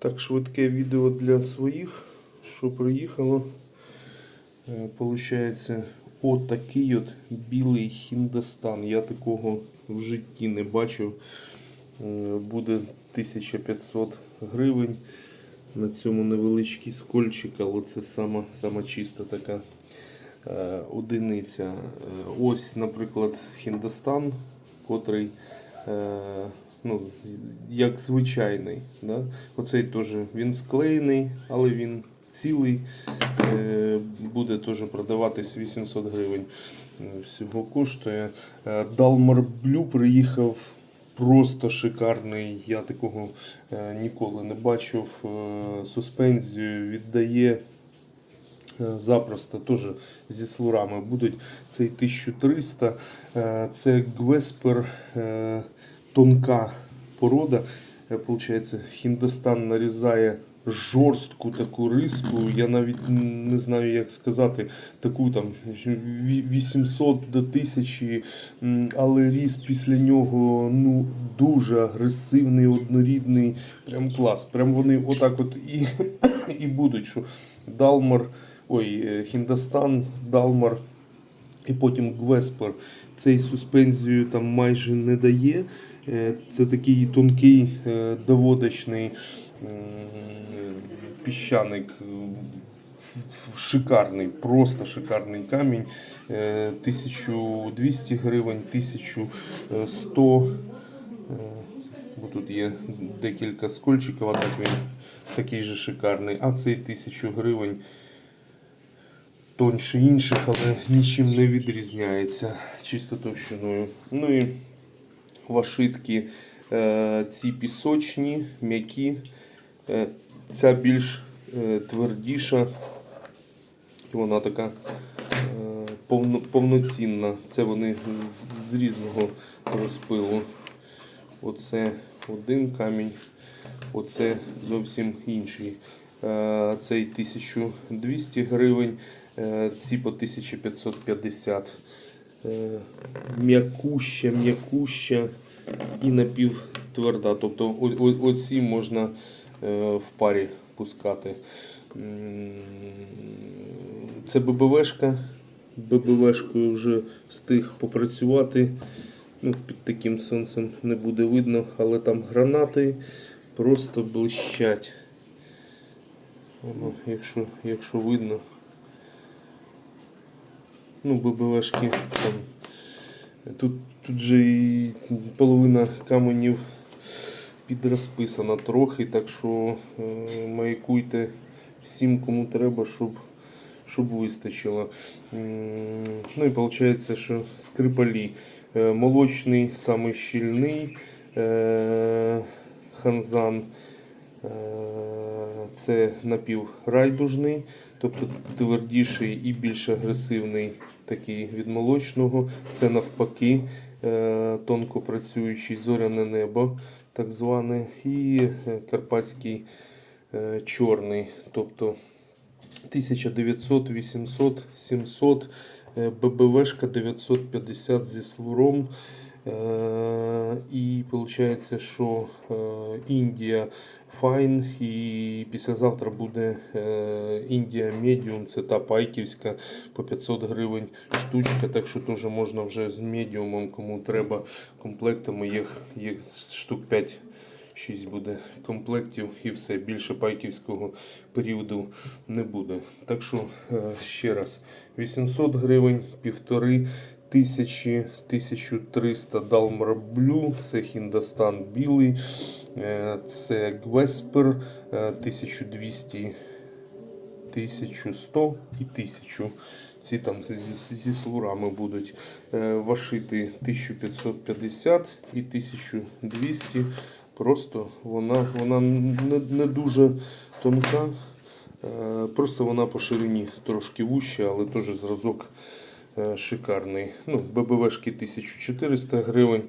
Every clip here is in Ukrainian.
Так, швидке відео для своїх, що приїхало. Е, Получається, отакий от білий хіндостан. Я такого в житті не бачив. Е, Буде 1500 гривень. На цьому невеличкий скольчик, але це сама, сама чиста така е, одиниця. Ось, наприклад, хіндостан, котрий ну, як звичайний. Да? Оцей теж він склеєний, але він цілий. Е, Буде теж продаватись 800 гривень. Всього коштує. Е, Dalmar Blue приїхав просто шикарний. Я такого е, ніколи не бачив. Суспензію віддає. Запросто теж зі слурами будуть. Цей 1300. е, Це Гвеспер тонка порода. Е, Получається, Хіндостан нарізає жорстку таку риску. Я навіть не знаю, як сказати, таку там 800 до 1000, але ріс після нього ну, дуже агресивний, однорідний. Прям клас. Прям вони отак от і, і будуть. що Далмар, ой, е, Хіндостан, Далмар і потім Гвеспер. Цей суспензію там майже не дає. Е, Це такий тонкий е, доводочний піщаник. е, Шикарний, просто шикарний камінь. Е, 1200 гривень, 1100. е, Бо тут є декілька скольчиків, а так він такий же шикарний. А цей 1000 гривень тоньше інших, але нічим не відрізняється чисто товщиною. Ну і вашитки е, ці пісочні, м'які, е, ця більш е, твердіша, і вона така повно, повноцінна. Це вони з, різного розпилу. Оце один камінь, оце зовсім інший. Цей 1200 гривень, ці по 1550. Е, М'якуща, м'якуща і напівтверда. Тобто оці можна е, в парі пускати. Це ББВшка. ББВшкою вже встиг попрацювати. Ну, під таким сонцем не буде видно, але там гранати просто блищать. Воно, якщо, якщо видно. Ну, ББВшки там. Тут, тут же і половина каменів підрозписана трохи, так що е, маякуйте всім, кому треба, щоб, щоб вистачило. Ну і виходить, що скрипалі. Е, Молочний, самий щільний е, ханзан. Е, Це напіврайдужний, тобто твердіший і більш агресивний такий від молочного. Це навпаки е, тонко працюючий зоряне небо, так зване, і е, карпатський чорний. Тобто 1900, 800, 700, е, ББВшка 950 зі слуром. Е, І виходить, що е, Індія файн, і післязавтра буде е, Індія медіум, це та пайківська по 500 гривень штучка, так що теж можна вже з медіумом, кому треба комплектами, їх, їх штук 5 6 буде комплектів і все. Більше пайківського періоду не буде. Так що ще раз: 800 гривень, півтори тисячі, 1300 Далмар Блю, це Хіндостан білий, е, це Гвеспер, е, 1200 1100 і 1000. Ці там зі, зі, слурами будуть е, вашити 1550 і 1200. Просто вона, вона не, не дуже тонка. Е, просто вона по ширині трошки вуща, але теж зразок е, шикарний. Ну, ББВшки 1400 гривень,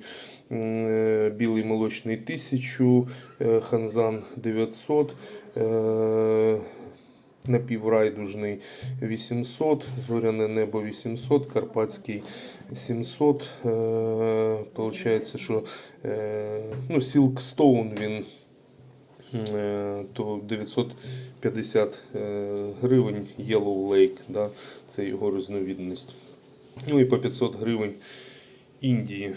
е, білий молочний 1000, е, Ханзан 900. е, напіврайдужний 800, зоряне небо 800, карпатський 700. Е, Получається, що е, ну, Silkstone він е, то 950 е, гривень Yellow Lake, да, це його різновидність. Ну і по 500 гривень Індії.